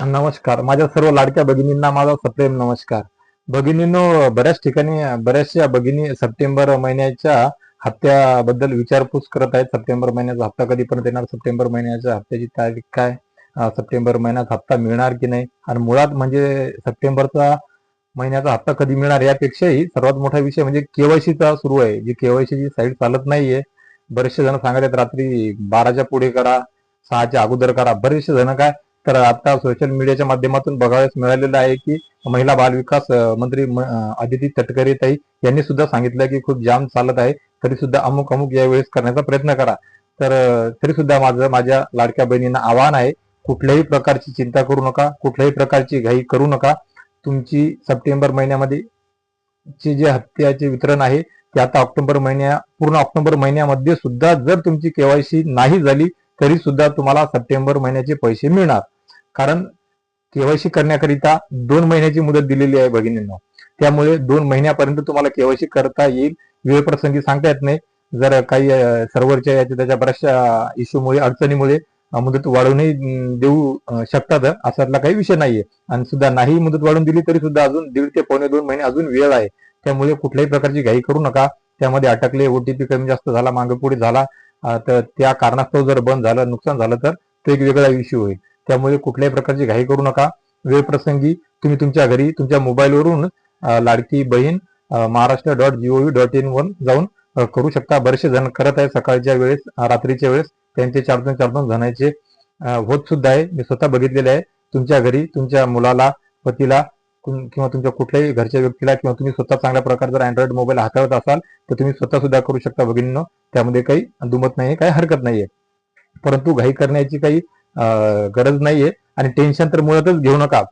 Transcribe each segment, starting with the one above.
नमस्कार. माझ्या सर्व लाडक्या भगिनींना माझा सप्रेम नमस्कार. भगिनींनो बऱ्याच ठिकाणी बऱ्याचशा भगिनी सप्टेंबर महिन्याच्या हप्त्याबद्दल विचारपूस करत आहेत. सप्टेंबर महिन्याचा हप्ता कधीपर्यंत येणार? सप्टेंबर महिन्याच्या हप्त्याची तारीख काय? सप्टेंबर महिन्यात हप्ता मिळणार की नाही? आणि मुळात म्हणजे सप्टेंबरचा महिन्याचा हप्ता कधी मिळणार यापेक्षाही सर्वात मोठा विषय म्हणजे केवायसीचा सुरू आहे. जी केवायसीची साईट चालत नाहीये. बरेचसे जण सांगत आहेत रात्री बाराच्या पुढे करा सहाच्या अगोदर करा. बरेचसे जण काय तर आता सोशल मीडियाच्या माध्यमातून बघावयास मिळालेलं आहे की महिला बालविकास मंत्री आदिती तटकरे ताई यांनी सुद्धा सांगितलं की खूप जाम चालत आहे. तरी सुद्धा अमुक अमुक यावेळेस करण्याचा प्रयत्न करा. तर तरी सुद्धा माझं माझ्या लाडक्या बहिणींना आव्हान आहे कुठल्याही प्रकारची चिंता करू नका कुठल्याही प्रकारची घाई करू नका. तुमची सप्टेंबर महिन्यामध्ये चे जे हप्त्याचे वितरण आहे ते आता ऑक्टोबर महिन्या पूर्ण ऑक्टोबर महिन्यामध्ये सुद्धा जर तुमची केवायसी नाही झाली तरी सुद्धा तुम्हाला सप्टेंबर महिन्याचे पैसे मिळणार. कारण केवायसी करण्याकरिता दोन महिन्याची मुदत दिलेली आहे भगिनींना. त्यामुळे दोन महिन्यापर्यंत तुम्हाला केवायसी करता येईल. वेळ प्रसंगी सांगता येत नाही. जर काही सर्व्हरच्या याच्या त्याच्या बऱ्याचशा इश्यूमुळे अडचणीमुळे मुदत वाढवूनही देऊ शकतात. असातला काही विषय नाहीये. आणि सुद्धा नाही मुदत वाढवून दिली तरी सुद्धा अजून दीड ते पावणे दोन महिने अजून वेळ आहे. त्यामुळे कुठल्याही प्रकारची घाई करू नका. त्यामध्ये अटकले ओटीपी कमी जास्त झाला मागे पुढे झाला तर त्या कारणास्तव जर बंद झालं नुकसान झालं तर तो एक वेगळा इश्यू होईल. त्यामुळे कुठल्याही प्रकारची घाई करू नका. वेळ प्रसंगी तुम्ही तुमच्या घरी तुमच्या मोबाईलवरून Ladki Bahin Maharashtra dot G O V dot in वर जाऊन करू शकता. बरेचसे जण करत आहे सकाळच्या वेळेस रात्रीच्या वेळेस. त्यांचे चार दोन चार दोन जणांचे होत सुद्धा आहे. मी स्वतः बघितलेले आहे. तुमच्या घरी तुमच्या मुलाला पतीला किंवा तुमच्या कुठल्याही घरच्या व्यक्तीला किंवा तुम्ही स्वतः चांगल्या प्रकारे जर अँड्रॉइड मोबाईल हाताळत असाल तर तुम्ही स्वतः सुद्धा करू शकता भगिनीनं. त्यामध्ये काही दुमत नाही काही हरकत नाहीये. परंतु घाई करण्याची काही गरज नाहीये. आणि टेन्शन तर मुळातच घेऊ नका.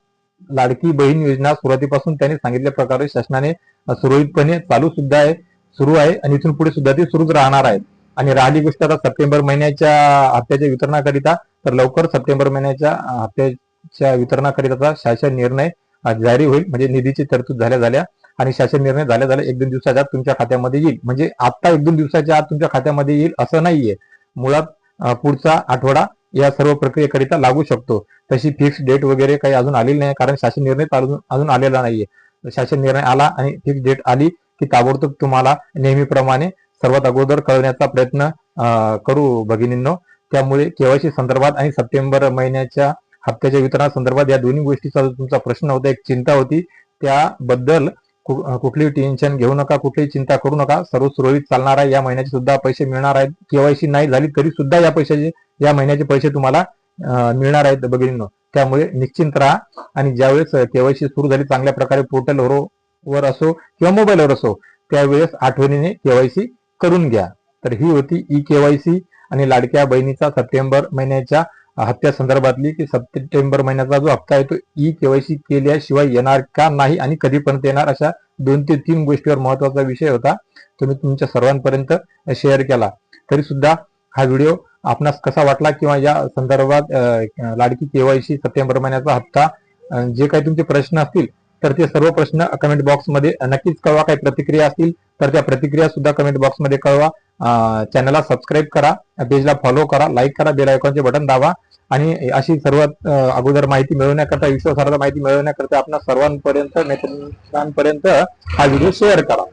लाडकी बहीण योजना सुरुवातीपासून त्यांनी सांगितल्या प्रकारे शासनाने सुरळीतपणे चालू सुद्धा आहे सुरू आहे आणि इथून पुढे सुद्धा ती सुरूच राहणार आहे आणि राहिली गोष्ट आता सप्टेंबर महिन्याच्या हप्त्याच्या वितरणाकरिता तर लवकर सप्टेंबर महिन्याच्या हप्त्याच्या वितरणाकरिता शासन निर्णय जारी होईल. म्हणजे निधीची तरतूद झाल्या झाल्या आणि शासन निर्णय झाल्या झाल्या एक दोन दिवसाच्या आत तुमच्या खात्यामध्ये येईल. म्हणजे आता एक दोन दिवसाच्या आत तुमच्या खात्यामध्ये येईल असं नाहीये. मुळात पुढचा आठवडा या सर्व प्रक्रियेकरिता लागू शकतो. तशी फिक्स डेट वगैरे काही अजून आलेली नाही कारण शासन निर्णय अजून अजून आलेला नाहीये. शासन निर्णय आला आणि फिक्स डेट आली की ताबडतोब तुम्हाला नेहमीप्रमाणे सर्वात अगोदर कळवण्याचा प्रयत्न करू भगिनींनो. त्यामुळे केवायसी संदर्भात आणि सप्टेंबर महिन्याच्या हप्त्याच्या वितरणासंदर्भात या दोन्ही गोष्टीचा तुमचा प्रश्न होता एक चिंता होती त्याबद्दल कुठली कुठलीही टेन्शन घेऊ नका कुठलीही चिंता करू नका. सर्व सुरळीत चालणार आहे. या महिन्याचे सुद्धा पैसे मिळणार आहेत. केवायसी नाही झाली तरी सुद्धा या पैशाचे या महिन्याचे पैसे तुम्हाला मिळणार आहेत भगिनींनो. त्यामुळे निश्चिंत राहा आणि ज्यावेळेस केवायसी सुरू झाली चांगल्या प्रकारे पोर्टलवर वर असो किंवा मोबाईलवर असो त्यावेळेस आठवणीने केवायसी करून घ्या. तर ही होती ई केवायसी आणि लाडक्या बहिणीचा सप्टेंबर महिन्याच्या हत्या संदर्भातली की सप्टेंबर महिन्याचा जो हप्ता आहे तो ई केवायसी केल्याशिवाय येणार का नाही आणि कधीपर्यंत येणार अशा दोन ते तीन गोष्टीवर महत्त्वाचा विषय होता. तुम्ही तुमच्या सर्वांपर्यंत शेअर केला. तरी सुद्धा हा व्हिडिओ आपणास कसा वाटला किंवा या संदर्भात लाडकी केवायसी सप्टेंबर महिन्याचा हप्ता जे काही तुमचे प्रश्न असतील तर ते सर्व प्रश्न कमेंट बॉक्समध्ये नक्कीच कळवा. काही प्रतिक्रिया असतील तर त्या प्रतिक्रिया सुद्धा कमेंट बॉक्समध्ये कळवा. चॅनलला सबस्क्राईब करा. पेजला फॉलो करा. लाईक करा. बेल आयकॉनचे बटन दाबा. आणि अशी सर्वात अगोदर माहिती मिळवण्याकरता विश्वासार्ह माहिती मिळवण्याकरता आपण सर्वांपर्यंत मित्रांपर्यंत हा व्हिडिओ शेअर करा.